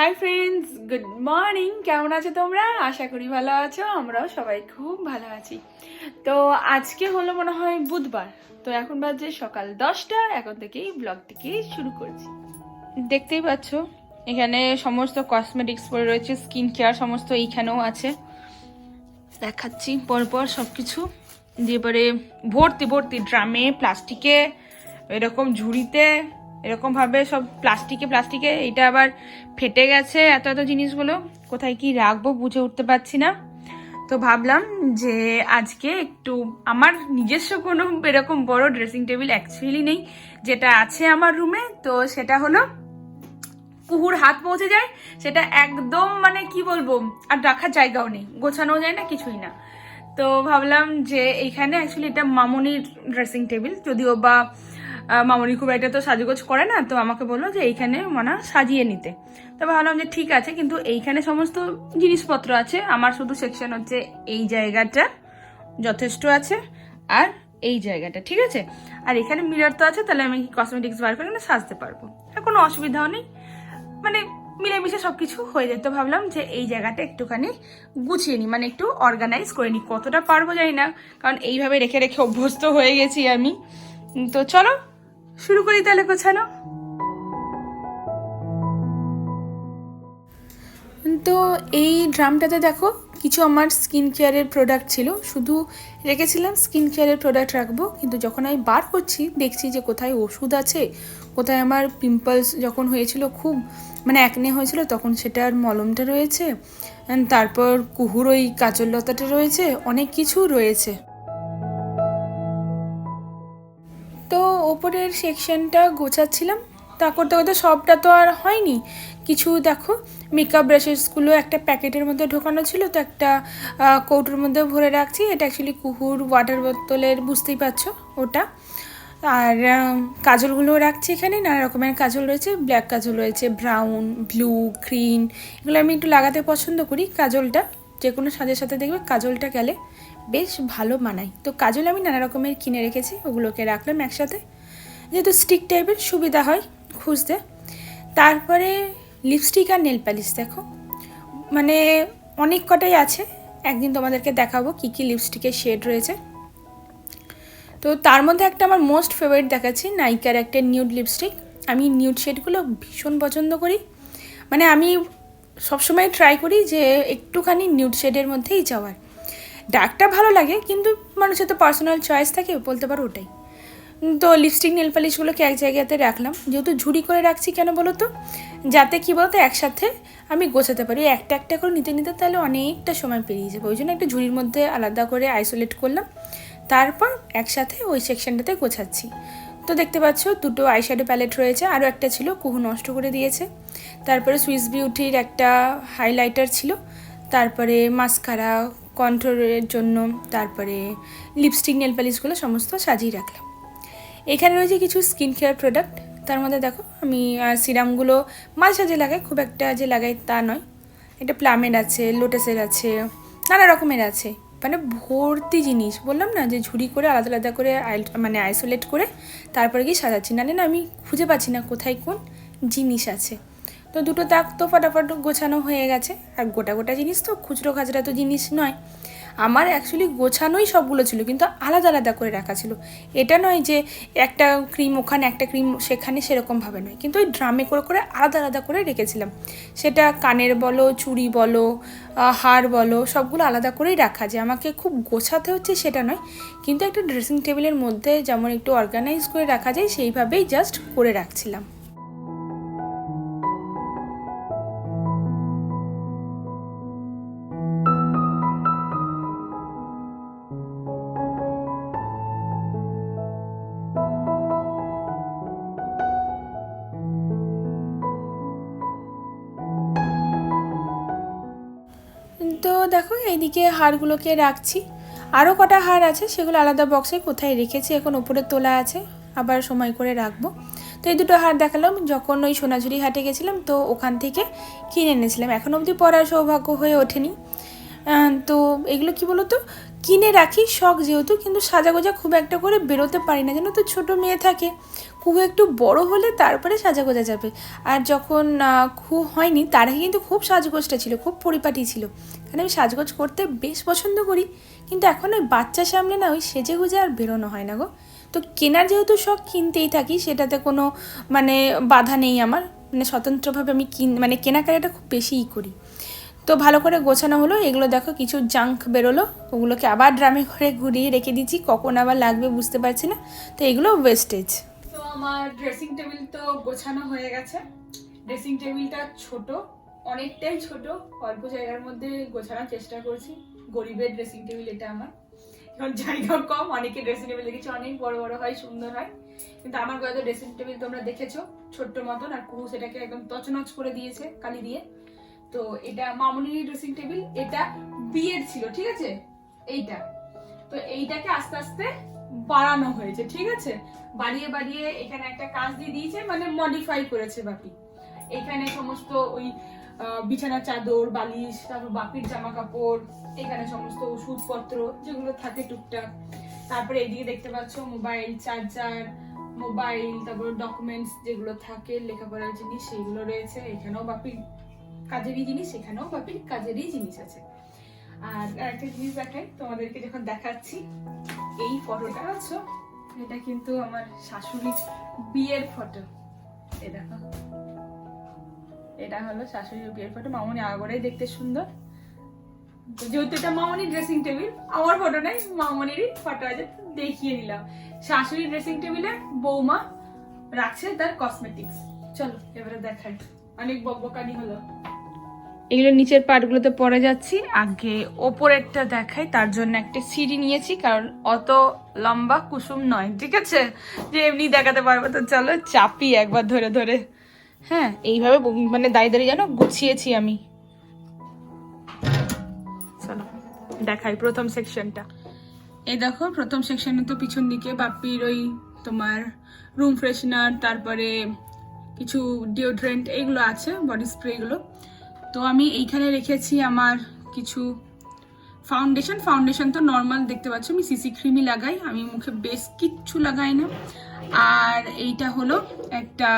Hi friends good morning কেমন আছো তোমরা? আশা করি ভালো আছো। আমরাও সবাই খুব ভালো আছি। তো আজকে হলো মনে হয় বুধবার। তো এখন বাজে সকাল দশটা। এখন থেকেই ব্লগটিকে শুরু করছি। দেখতেই পাচ্ছ, এখানে সমস্ত কসমেটিক্স পরে রয়েছে স্কিন কেয়ার সমস্ত এইখানেও আছে। দেখাচ্ছি পরপর সব কিছু দিয়ে পরে ভর্তি ভর্তি ড্রামে প্লাস্টিকে এরকম ঝুড়িতে এরকম ভাবে সব প্লাস্টিকে প্লাস্টিকে এটা আবার ফেটে গেছে এত এত জিনিসগুলো। কোথায় কি রাখব বুঝে উঠতে পারছি না। তো ভাবলাম যে আজকে একটু আমার নিজস্ব কোনো এরকম বড় ড্রেসিং টেবিল অ্যাকচুয়ালি নেই, যেটা আছে আমার রুমে তো সেটা হলো কুহুর হাত পৌঁছে যায়, সেটা একদম মানে কি বলব, আর রাখার জায়গাও নেই গোছানো যায় না, কিছুই না। তো ভাবলাম যে এইখানে অ্যাকচুয়ালি এটা মামনির ড্রেসিং টেবিল যদিও বা মামনি খুব একটা তো সাজগোজ করে না, তো আমাকে বলল যে এইখানে মানা সাজিয়ে নিতে। তো ভাবলাম যে ঠিক আছে, কিন্তু এইখানে সমস্ত জিনিসপত্র আছে, আমার শুধু সেকশন হচ্ছে এই জায়গাটা যথেষ্ট আছে আর এই জায়গাটা, ঠিক আছে? আর এখানে মিরর তো আছে, তাহলে আমি কসমেটিক্স বার করে না সাজতে পারব। আর কোনো অসুবিধাও নেই। মানে মিলেমিশে সব কিছু হয়ে যেত ভাবলাম যে এই জায়গাটা একটুখানি গুছিয়ে নিই মানে একটু অর্গানাইজ করে নিই। কতটা পারব জানি না, কারণ এইভাবে রেখে রেখে অভ্যস্ত হয়ে গেছি আমি। তো চলো শুরু করি তাহলে গোছানো? তো এই ড্রামটাতে দেখো, কিছু আমার স্কিন কেয়ারের প্রোডাক্ট ছিল। শুধু রেখেছিলাম স্কিন কেয়ারের প্রোডাক্ট রাখব, কিন্তু যখন আমি বার করছি, দেখছি যে কোথায় ওষুধ আছে, কোথায় আমার পিম্পলস যখন হয়েছিল খুব মানে একনে হয়েছিল, তখন সেটার মলমটা রয়েছে তারপর কুহুর ওই কাজল লতাটা রয়েছে, অনেক কিছু রয়েছে। ওপরের সেকশনটা গোছাচ্ছিলাম। তা করতে করতে সবটা তো আর হয়নি। কিছু দেখো মেকআপ ব্রাশেসগুলো একটা প্যাকেটের মধ্যে ঢোকানো ছিল, তো একটা কৌটোর মধ্যে ভরে রাখছি। এটা অ্যাকচুয়ালি কুহুর ওয়াটার বোতলের বুঝতেই পারছ ওটা। আর কাজলগুলো রাখছি এখানে, নানা রকমের কাজল রয়েছে ব্ল্যাক কাজল রয়েছে ব্রাউন ব্লু গ্রিন এগুলো আমি একটু লাগাতে পছন্দ করি। কাজলটা যে কোনো সাজের সাথে দেখবে কাজলটা গেলে বেশ ভালো মানায়। তো কাজল আমি নানা রকমের কিনে রেখেছি, ওগুলোকে রাখলাম একসাথে। যেহেতু স্টিক টাইপের সুবিধা হয় খুঁজতে। তারপরে লিপস্টিক আর নেল পালিশ দেখো। মানে অনেক কটাই আছে। একদিন তোমাদেরকে দেখাবো কী কী লিপস্টিকের শেড রয়েছে। তো তার মধ্যে একটা আমার মোস্ট ফেভারিট দেখাচ্ছি নাইকার একটা নিউড লিপস্টিক আমি নিউড শেডগুলো ভীষণ পছন্দ করি। মানে আমি সবসময় ট্রাই করি যে একটুখানি নিউড শেডের মধ্যেই যাওয়ার। ডার্কটা ভালো লাগে, কিন্তু মানুষের তো পার্সোনাল চয়েস থাকে, বলতে পারো ওটাই। তো লিপস্টিক নেল পালিশগুলোকে এক জায়গাতে রাখলাম। যেহেতু ঝুড়ি করে রাখছি কেন বলো তো যাতে কী বলতো, একসাথে আমি গোছাতে পারি। একটা একটা করে নিতে নিতে তাহলে অনেকটা সময় পেরিয়ে যাবে। ওই জন্য একটা ঝুড়ির মধ্যে আলাদা করে আইসোলেট করলাম। তারপর একসাথে ওই সেকশনটাতে গোছাচ্ছি। তো দেখতে পাচ্ছ, দুটো আইশ্যাডো প্যালেট রয়েছে। আরও একটা ছিল, কুহু নষ্ট করে দিয়েছে। তারপরে সুইস বিউটির একটা হাইলাইটার ছিল। তারপরে মাস্কারা কন্ট্রোলের জন্য, তারপরে লিপস্টিক নেল পালিশগুলো সমস্ত সাজিয়ে রাখলাম। এখানে রয়েছে কিছু স্কিন কেয়ার প্রোডাক্ট তার মধ্যে দেখো, আমি সিরামগুলো মাঝে সাঝে লাগাই খুব একটা যে লাগাই তা নয়। এটা প্লামের আছে লোটাসের আছে, নানা রকমের আছে। মানে ভর্তি জিনিস। বললাম না যে ঝুড়ি করে আলাদা আলাদা করে মানে আইসোলেট করে তারপরে গিয়ে সাজাচ্ছি। নাহলে না আমি খুঁজে পাচ্ছি না কোথায় কোন জিনিস আছে। তো দুটো তাক তো ফটাফট গোছানো হয়ে গেছে। আর গোটা গোটা জিনিস তো খুচরো খাচরা তো জিনিস নয়। আমার অ্যাকচুয়ালি গোছানোই সবগুলো ছিল, কিন্তু আলাদা আলাদা করে রাখা ছিল। এটা নয় যে একটা ক্রিম ওখানে, একটা ক্রিম সেখানে সেরকমভাবে নয়। কিন্তু ওই ড্রামে করে করে আলাদা আলাদা করে রেখেছিলাম। সেটা কানের বলো, চুড়ি বলো হার বলো, সবগুলো আলাদা করেই রাখা যে আমাকে খুব গোছাতে হচ্ছে সেটা নয়। কিন্তু একটা ড্রেসিং টেবিলের মধ্যে যেমন একটু অর্গানাইজ করে রাখা যায়, সেইভাবেই জাস্ট করে রাখছিলাম। এইদিকে হাড়গুলোকে রাখছি। আরও কটা হাড় আছে, সেগুলো আলাদা বক্সে কোথায় রেখেছি, এখন উপরে তোলা আছে, আবার সময় করে রাখব। তো এই দুটো হাড় দেখালাম, যখন ওই সোনাঝুরি হাটে গেছিলাম, তো ওখান থেকে কিনে এনেছিলাম। এখন অবধি পরার সৌভাগ্য হয়ে ওঠেনি। তো এগুলো কি বলতো? কিনে রাখি, শখ যেহেতু, কিন্তু সাজাগোজা খুব একটা করে বেরোতে পারি না। জানো তো, ছোটো মেয়ে থাকে খুব একটু বড় হলে তারপরে সাজাগোজা যাবে। আর যখন খুব হয়নি তার আগে কিন্তু খুব সাজগোজটা ছিল, খুব পরিপাটি ছিল। কারণ আমি সাজগোজ করতে বেশ পছন্দ করি, কিন্তু এখন ওই বাচ্চা সামনে না, ওই সেজে গুজে আর বেরোনো হয় না গো। তো কেনার যেহেতু শখ, কিনতেই থাকি, সেটাতে কোনো মানে বাধা নেই আমার। মানে স্বতন্ত্রভাবে আমি কিন মানে কেনাকাটাটা খুব বেশিই করি। তো ভালো করে গোছানো হলো, এগুলো দেখো কিছু জাঙ্ক বেরোলো, ওগুলোকে আবার ড্রামে করে ঘুরিয়ে রেখে দিচ্ছি কখন আবার লাগবে বুঝতে পারছি না, তো এগুলো ওয়েস্টেজ তো আমার ড্রেসিং টেবিল তো গোছানো হয়ে গেছে ড্রেসিং টেবিলটা ছোট, অনেকটাই ছোট, অল্প জায়গার মধ্যে গোছানোর চেষ্টা করছি, গরিবের ড্রেসিং টেবিল এটা আমার, এখন জায়গা কম অনেকে ড্রেসিং টেবিল দেখেছি অনেক বড় বড় হয়, সুন্দর হয়, কিন্তু আমার গয়তো ড্রেসিং টেবিল তোমরা দেখেছ, ছোট্ট মতন, আর পুরুষ এটাকে একদম তছনছ করে দিয়েছে, কালি দিয়ে তো এটা মামুনির ড্রেসিং টেবিল এটা বিয়ের ছিল ঠিক আছে? এইটা। তো এইটাকে আস্তে আস্তে বাড়ানো হয়েছে ঠিক আছে? বাড়িয়ে বাড়িয়ে এখানে একটা কাজ দিয়ে দিয়েছে মানে মডিফাই করেছে বাপি। এখানে সমস্ত ওই আহ, বিছানার চাদর বালিশ তারপর বাপির জামা কাপড় এখানে সমস্ত ওষুধপত্র যেগুলো থাকে টুকটাক। তারপরে এদিকে দেখতে পাচ্ছ মোবাইল চার্জার মোবাইল তারপর ডকুমেন্টস যেগুলো থাকে লেখাপড়ার জিনিস সেগুলো রয়েছে। এখানেও বাপির কাজেরই জিনিস সেখানেও বাপির কাজেরই জিনিস আছে। আর একটা জিনিস দেখাই, তোমাদেরকে যখন দেখাচ্ছি, এই ফটোটা আছো এটা কিন্তু আমার শাশুড়ির বিয়ের ফটো। এ দেখো। এটা হলো শাশুড়ির বিয়ের ফটো। মামনি আগরেই দেখতে সুন্দর। যেহেতু এটা মামনির ড্রেসিং টেবিল আমার ফটো নাই, মামনিরই ফটো আছে দেখিয়ে নিলাম। শাশুড়ির ড্রেসিং টেবিলে বৌমা রাখছে তার কসমেটিক্স চলো, এবারে দেখাই। অনেক বকবকানি হলো। এগুলো নিচের পার্টগুলোতে পরে যাচ্ছি। আগে ওপরেরটা দেখাই, তার জন্য একটা সিঁড়ি নিয়েছি, কারণ অত লম্বা কুসুম নয়, ঠিক আছে? যে এমনি দেখাতে পারব, তো চলো চাপি একবার ধরে ধরে। হ্যাঁ এইভাবে মানে দাঁড়িয়ে দাঁড়িয়ে যেন গুছিয়েছি আমি। চলো, দেখাই প্রথম সেকশনটা। এই দেখো, প্রথম সেকশনে তো পিছন দিকে বাপির ওই তোমার রুম ফ্রেশনার, তারপরে কিছু ডিওড্রেন্ট এগুলো আছে বডি স্প্রেগুলো তো আমি এইখানে রেখেছি আমার কিছু ফাউন্ডেশন ফাউন্ডেশন তো নর্মাল দেখতে পাচ্ছ, আমি সিসি ক্রিমই লাগাই, আমি মুখে বেশ কিচ্ছু লাগাই না। আর এইটা হলো একটা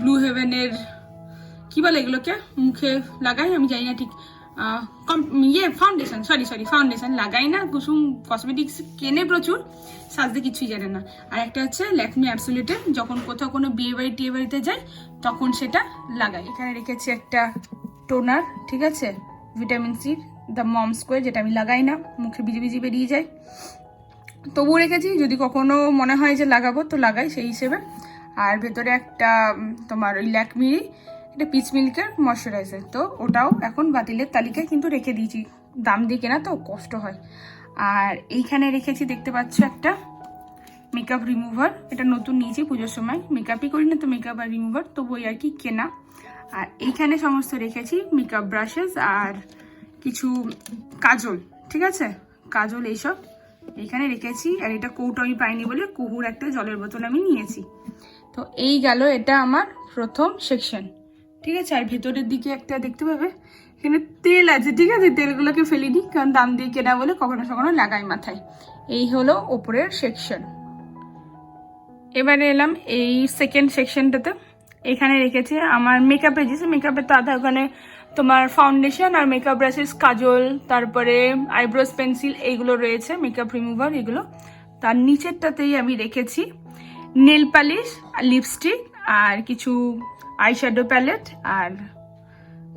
ব্লু হেভেনের কি বলে এগুলোকে? মুখে লাগাই, আমি জানি না ঠিক ইয়ে ফাউন্ডেশন সরি সরি ফাউন্ডেশন লাগাই না, কুসুম কসমেটিক্স কেনে প্রচুর, সাজতে কিছুই জানে না। আর একটা হচ্ছে ল্যাকমি অ্যাবসোলিউটের যখন কোথাও কোনো বিয়ে বাড়ি টিয়ে বাড়িতে যাই তখন সেটা লাগাই। এখানে রেখেছি একটা টোনার, ঠিক আছে? Vitamin C the mom square যেটা আমি লাগাই না, মুখে বিজি বিজি বেরিয়ে যায়। তবুও রেখেছি, যদি কখনো মনে হয় যে লাগাবো, তো লাগাই সেই হিসেবে। আর ভেতরে একটা তোমার ওই ল্যাকমিরি এটা পিচ মিল্কের ময়শ্চারাইজার তো ওটাও এখন বাতিলের তালিকায় কিন্তু রেখে দিয়েছি। দাম দিয়ে কেনা তো কষ্ট হয়। আর এইখানে রেখেছি, দেখতে পাচ্ছ একটা মেকআপ রিমুভার এটা নতুন নিয়েছি পুজোর সময়। মেকআপই করি না তো মেকআপ আর রিমুভার তো বই আর কি কেনা। আর এইখানে সমস্ত রেখেছি মেকআপ ব্রাশেস আর কিছু কাজল, ঠিক আছে? কাজল এইসব এইখানে রেখেছি। আর এটা কৌটো আমি পাইনি বলে কুহুর একটা জলের বোতল আমি নিয়েছি। তো এই গেল এটা আমার প্রথম সেকশন ঠিক আছে? আর ভেতরের দিকে একটা দেখতে পাবে? এখানে তেল আছে, ঠিক আছে? তেলগুলোকে ফেলে দিই, কারণ দাম দিয়ে কেনা বলে কখনো কখনো লাগাই মাথায়। এই হলো ওপরের সেকশন এবারে এলাম এই সেকেন্ড সেকশনটাতে এখানে রেখেছে আমার মেকআপের জিনিস মেকআপের তো আধা ওখানে তোমার ফাউন্ডেশন আর মেকআপ ব্রাশেস কাজল, তারপরে আইব্রোজ পেন্সিল এইগুলো রয়েছে মেকআপ রিমুভার এগুলো। তার নিচেরটাতেই আমি রেখেছি নেল পালিশ লিপস্টিক আর কিছু আইশ্যাডো প্যালেট আর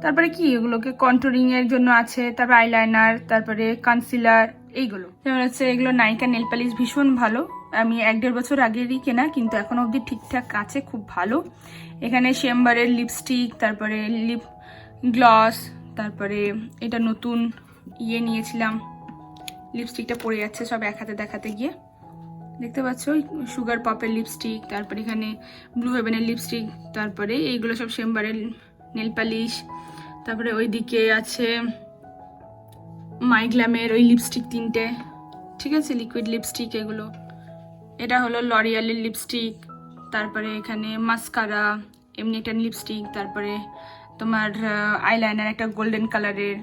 তারপরে কি এগুলোকে কন্ট্রোলিং এর জন্য আছে, তারপর আইলাইনার তারপরে কনসিলার এইগুলো। যেমন হচ্ছে এগুলো নাইকা নেল পালিশ ভীষণ ভালো। আমি এক দেড় বছর আগেরই কেনা, কিন্তু এখনও অবধি ঠিকঠাক আছে, খুব ভালো। এখানে শেম্বারের লিপস্টিক তারপরে লিপ গ্লস তারপরে এটা নতুন ইয়ে নিয়েছিলাম। লিপস্টিকটা পড়ে যাচ্ছে সব এক হাতে দেখাতে গিয়ে। দেখতে পাচ্ছ? সুগার পপের লিপস্টিক তারপরে এখানে ব্লু হেভেনের লিপস্টিক তারপরে এইগুলো সব শেম্বারের নেল পালিশ তারপরে ওইদিকে আছে মাইগ্ল্যামের ওই লিপস্টিক তিনটে। ঠিক আছে? লিকুইড লিপস্টিক এগুলো। এটা হলো লরিয়ালের লিপস্টিক তারপরে এখানে মাস্কারা এমনি একটা লিপস্টিক তারপরে তোমার আইলাইনার একটা গোল্ডেন কালারের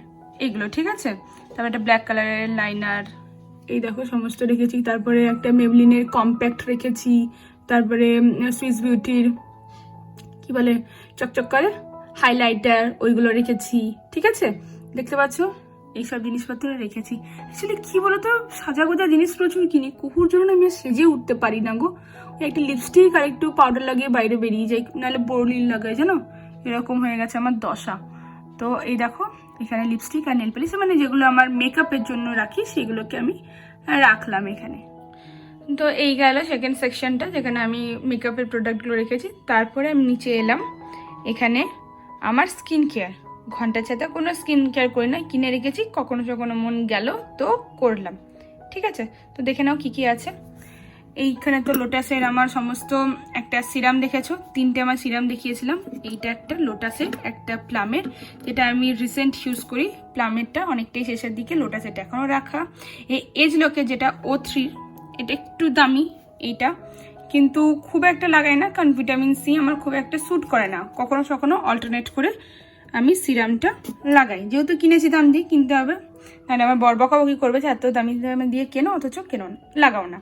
এইগুলো ঠিক আছে? তারপর একটা ব্ল্যাক কালারের লাইনার এই দেখো সমস্ত রেখেছি। তারপরে একটা মেবলিনের কম্প্যাক্ট রেখেছি। তারপরে সুইস বিউটির কি বলে, চকচক করে হাইলাইটার ওইগুলো রেখেছি। ঠিক আছে? দেখতে পাচ্ছ? এইসব জিনিসপত্র রেখেছি। অ্যাকচুয়ালি কি বলতো? সাজা গোজা জিনিস প্রচুর কিনি। কুকুর জন্য আমি সেজে উঠতে পারি না গো। ওই একটা লিপস্টিক আর একটু পাউডার লাগিয়ে বাইরে বেরিয়ে যাই। নাহলে বরলিন লাগাই জানো? এরকম হয়ে গেছে আমার দশা। তো এই দেখো, এখানে লিপস্টিক আর নেল পালিশ মানে যেগুলো আমার মেকআপের জন্য রাখি, সেগুলোকে আমি রাখলাম এখানে। তো এই গেল সেকেন্ড সেকশনটা যেখানে আমি মেকআপের প্রোডাক্টগুলো রেখেছি। তারপরে আমি নিচে এলাম। এখানে আমার স্কিন কেয়ার ঘণ্টার ছাতা, কোনো স্কিন কেয়ার করি না কিনে রেখেছি, কখনো কখনো মন গেল তো করলাম। ঠিক আছে? তো দেখে নাও কি কি আছে। এইখানে তো লোটাসের আমার সমস্ত একটা সিরাম দেখেছ? তিনটে আমার সিরাম দেখিয়েছিলাম। এইটা একটা লোটাসের একটা প্লামের যেটা আমি রিসেন্ট ইউজ করি। প্লামেরটা অনেকটাই শেষের দিকে লোটাসেরটা এখনও রাখা। এই এজ লোকে যেটা ও থ্রির এটা একটু দামি এইটা। কিন্তু খুব একটা লাগাই না, কারণ ভিটামিন সি আমার খুব একটা স্যুট করে না। কখনো কখনো অল্টারনেট করে আমি সিরামটা লাগাই। যেহেতু কিনেছি দাম দিয়ে কিনতে হবে, তাহলে আমার বরবকাবকি করবে যে, এত দামি দামে দিয়ে কেনো, অথচ কেনো লাগাও না।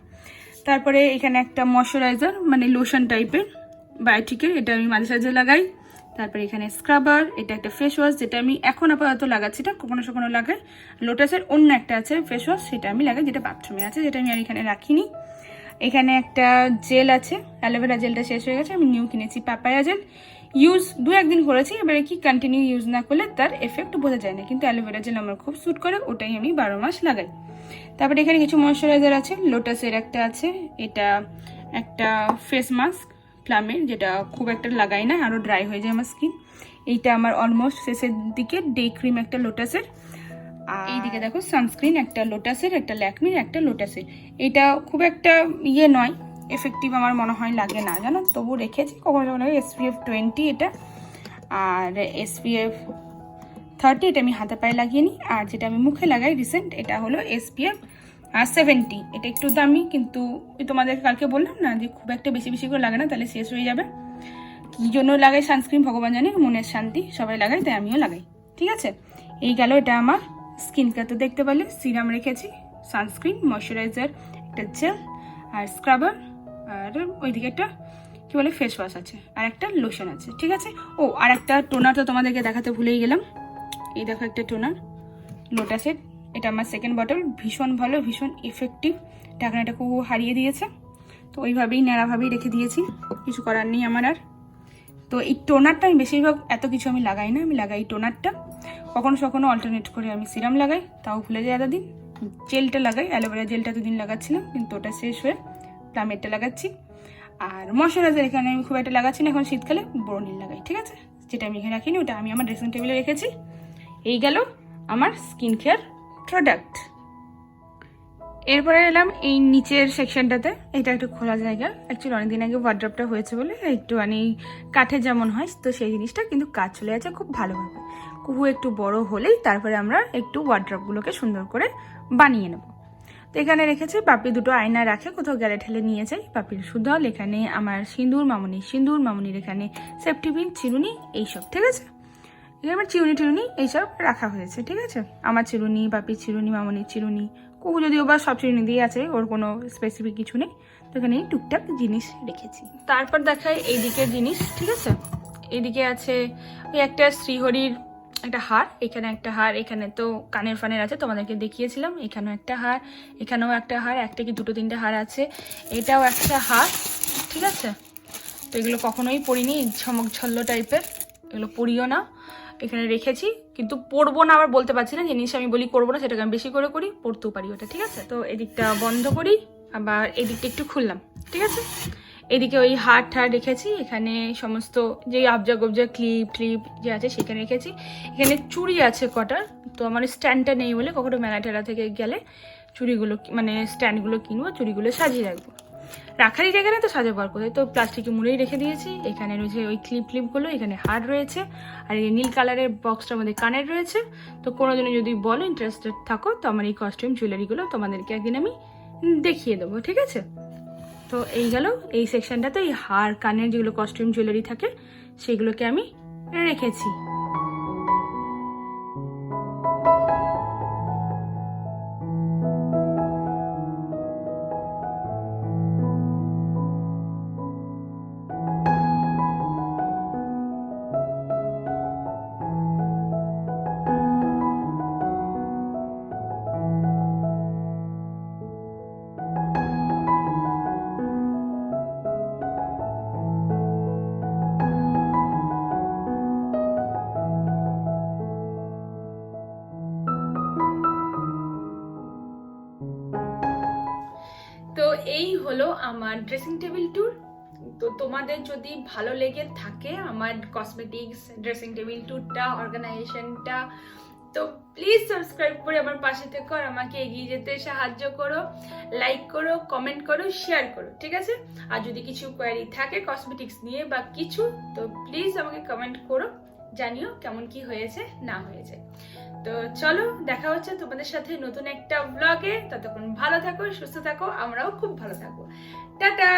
তারপরে এখানে একটা ময়শ্চারাইজার মানে লোশন টাইপের বায়োটিকের এটা আমি মাঝে সাঝে লাগাই। তারপরে এখানে স্ক্রাবার এটা একটা ফেস ওয়াশ যেটা আমি এখন আপাতত লাগাচ্ছি, এটা কখনো কখনো লাগাই। লোটাসের অন্য একটা আছে ফেস ওয়াশ সেটা আমি লাগাই, যেটা বাথরুমে আছে, যেটা আমি আর এখানে রাখিনি। এখানে একটা জেল আছে, অ্যালোভেরা জেলটা শেষ হয়ে গেছে, আমি নিউ কিনেছি, পাপায়া জেল। ইউজ দু একদিন করেছি, এবারে কি কন্টিনিউ ইউজ না করলে তার এফেক্ট বোঝা যায় না, কিন্তু অ্যালোভেরা জেল আমার খুব স্যুট করে, ওটাই আমি বারো মাস লাগাই। তারপরে এখানে কিছু ময়শ্চারাইজার আছে লোটাসের একটা আছে, এটা একটা ফেস মাস্ক প্লামের যেটা খুব একটা লাগাই না আরও ড্রাই হয়ে যায় আমার স্কিন এইটা আমার অলমোস্ট শেষের দিকে ডে ক্রিম একটা লোটাসের এইদিকে দেখো সানস্ক্রিন একটা লোটাসের একটা ল্যাকমির একটা লোটাসের এটা খুব একটা ইয়ে নয় এফেক্টিভ আমার মনে হয় লাগে না, জানো? তবু রেখেছি, কখনো কখনো এসপিএফ টোয়েন্টি এটা। আর এসপিএফ থার্টি এটা আমি হাতে পায়ে লাগিয়ে নিই। আর যেটা আমি মুখে লাগাই রিসেন্ট এটা হলো এসপিএফ সেভেন্টি এটা একটু দামি, কিন্তু তোমাদের কালকে বললাম না যে খুব একটা বেশি বেশি করে লাগে না, তাহলে শেষ হয়ে যাবে। কী জন্য লাগাই সানস্ক্রিন ভগবান জানে, মনের শান্তি সবাই লাগাই তাই আমিও লাগাই। ঠিক আছে? এই গেল এটা আমার স্কিন কেয়ার তো দেখতে পারলে সিরাম রেখেছি, সানস্ক্রিন, ময়শ্চারাইজার, একটা জেল, আর স্ক্রাবার, আর ওইদিকে একটা কী বলে ফেস ওয়াশ আছে, আর একটা লোশন আছে, ঠিক আছে? ও, আর একটা টোনার তো তোমাদেরকে দেখাতে ভুলেই গেলাম। এই দেখো একটা টোনার লোটাসের এটা আমার সেকেন্ড বটল ভীষণ ভালো, ভীষণ ইফেক্টিভ ঢাকনাটা খুব হারিয়ে দিয়েছে, তো ওইভাবেই, ন্যাড়াভাবেই রেখে দিয়েছি, কিছু করার নেই আমার আর। তো এই টোনারটা আমি বেশিরভাগ, এত কিছু আমি লাগাই না, আমি লাগাই টোনারটা কখনো কখনো অল্টারনেট করে আমি সিরাম লাগাই, তাও ভুলে যায় এতদিন। জেলটা লাগাই অ্যালোভেরা জেলটা দুদিন লাগাচ্ছিলাম, কিন্তু ওটা শেষ হয়ে প্লামেরটা লাগাচ্ছি। আর ময়শ্চারাইজার এখানে আমি খুব একটা লাগাচ্ছি না, এখন শীতকালে ব্রোনিল লাগাই, ঠিক আছে? যেটা আমি এখানে রাখিনি, ওটা আমি আমার ড্রেসিং টেবিলে রেখেছি। এই গেল আমার স্কিন কেয়ার প্রোডাক্ট এরপরে এলাম এই নিচের সেকশনটাতে এটা একটু খোলা জায়গা। অ্যাকচুয়ালি অনেকদিন আগে ওয়ার্ড্রপটা হয়েছে বলে, একটুখানি কাঠের যেমন হয়, তো সেই জিনিসটা কিন্তু কাজ চলে যাচ্ছে খুব ভালোভাবে। কুহু একটু বড় হলেই তারপরে আমরা একটু ওয়ার্ড্রপগুলোকে সুন্দর করে বানিয়ে নেব। তো এখানে রেখেছি পাপি দুটো আয়না রাখে, কোথাও গেলে ঠেলে নিয়ে যাই পাপির সুদল, এখানে আমার সিঁদুর, মামুনি সিঁদুর, মামুনির এখানে সেফটি পিন চিরুনি, এইসব, ঠিক আছে? এখানে আমার চিরুনি, টিরুনি, এইসব রাখা হয়েছে, ঠিক আছে? আমার চিরুনি বাপির চিরুনি, মামনির চিরুনি কুকু যদিও বা সব চিরুনি দিয়ে আছে, ওর কোনো স্পেসিফিক কিছু নেই, তো এখানে টুকটাক জিনিস রেখেছি। তারপর দেখাই এইদিকে জিনিস, ঠিক আছে? এইদিকে আছে, ওই একটা শ্রীহরির একটা হার, এখানে একটা হার, এখানে তো কানের ফানের আছে, তোমাদেরকে দেখিয়েছিলাম, এখানেও একটা হার, এখানেও একটা হার, একটা কি দুটো তিনটে হার আছে, এটাও একটা হার, ঠিক আছে? তো এগুলো কখনোই পরিনি, ঝমক টাইপের, এগুলো পরিও না, এখানে রেখেছি, কিন্তু পরবো না, আবার বলতে পারছি না, জিনিস আমি বলি করব না, সেটাকে আমি বেশি করে করি পড়তেও পারি ওটা, ঠিক আছে? তো এদিকটা বন্ধ করি, আবার এদিকটা একটু খুললাম, ঠিক আছে? এদিকে ওই হাট ঠাট রেখেছি, এখানে সমস্ত যে আবজা গবজা ক্লিপ ক্লিপ যে আছে সেখানে রেখেছি। এখানে চুড়ি আছে কটার তো আমার স্ট্যান্ডটা নেই বলে কখনো মেলা টেলা থেকে গেলে চুড়িগুলো মানে স্ট্যান্ডগুলো কিনবো, চুড়িগুলো সাজিয়ে রাখব। রাখারই জায়গা নেই তো সাজাবো আর কোথায়? তো প্লাস্টিকে মুড়েই রেখে দিয়েছি। এখানে রয়েছে ওই ক্লিপ ক্লিপগুলো এখানে হার রয়েছে। আর এই নীল কালারের বক্সটার মধ্যে কানের রয়েছে। তো কোনো দিনও যদি বলো ইন্টারেস্টেড থাকো, তো আমার এই কস্টিউম জুয়েলারিগুলো তোমাদেরকে একদিন আমি দেখিয়ে দেবো, ঠিক আছে? তো এই গেল, এই সেকশনটাতে এই হার, কানের যেগুলো কস্টিউম জুয়েলারি থাকে, সেগুলোকে আমি রেখেছি। আমার ড্রেসিং টেবিল ট্যুর তো তোমাদের যদি ভালো লেগে থাকে আমার কসমেটিক্স ড্রেসিং টেবিল ট্যুরটা অর্গানাইজেশনটা তো প্লিজ সাবস্ক্রাইব করে আমার পাশে থেকো আর আমাকে এগিয়ে যেতে সাহায্য করো লাইক করো কমেন্ট করো শেয়ার করো, ঠিক আছে? আর যদি কিছু কোয়ারি থাকে কসমেটিক্স নিয়ে বা কিছু, তো প্লিজ আমাকে কমেন্ট করো, জানিও কেমন কি হয়েছে, না হয়েছে। তো চলো, দেখা হচ্ছে তোমাদের সাথে নতুন একটা ব্লগে ততক্ষণ ভালো থাকো, সুস্থ থাকো, আমরাও খুব ভালো থাকো টাটা!